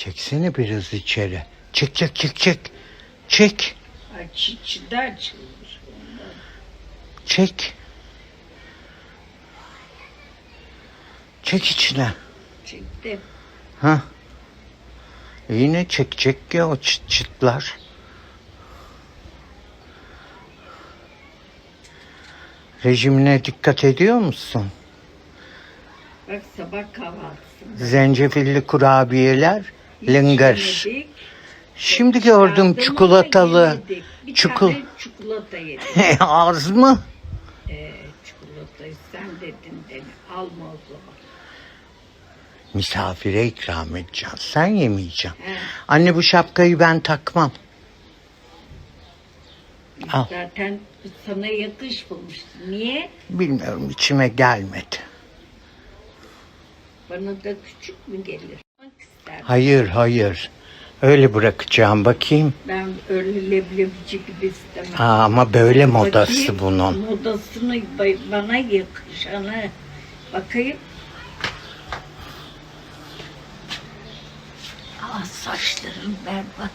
Çeksene biraz içeri. Çek çek çek çek. Çek. Aç içi de açılmış. Çek. Çek içine. Çektim. Ha. Yine çekecek ya o çıt çıtlar. Rejimine dikkat ediyor musun? Bak sabah kahvaltısında. Zencefilli kurabiyeler, lıngır. Şimdi gördüm çikolatalı. Çikol çikolata yedik. Az mı? ee, çikolatayı sen dedin deme. Alma o zaman. Misafire ikram edeceğim. Sen yemeyeceksin. He. Anne bu şapkayı ben takmam. Al. Zaten sana yakışmamıştı. Niye? Bilmiyorum içime gelmedi. Bana da küçük mü gelir? Bak ister. Hayır hayır. Öyle bırakacağım bakayım. Ben öyle leblebici gibi istemem. Aa, ama böyle modası Bakayım, bunun. Modasını ba- bana yakışanı. Bakayım. Aa saçların berbat.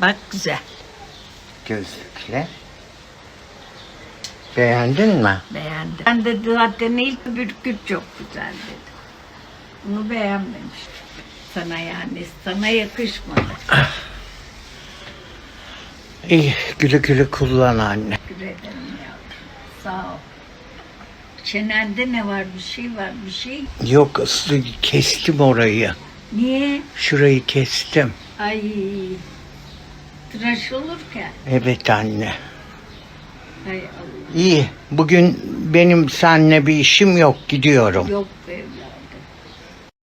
Bak güzel. Gözlükle. Beğendin mi? Beğendim. Ben de zaten ilk bürküt çok güzel dedim. Bunu beğenmemiştim. Sana yani sana yakışmadı. İyi güle güle kullan anne. Teşekkür ederim yavrum. Sağ ol. Çenende ne var? Bir şey var. Bir şey. Yok ısı- kestim orayı. Niye? Şurayı kestim. Ay. Tıraş olurken. Evet anne. Hay Allah. İyi. Bugün benim seninle bir işim yok. Gidiyorum. Yok be evladım.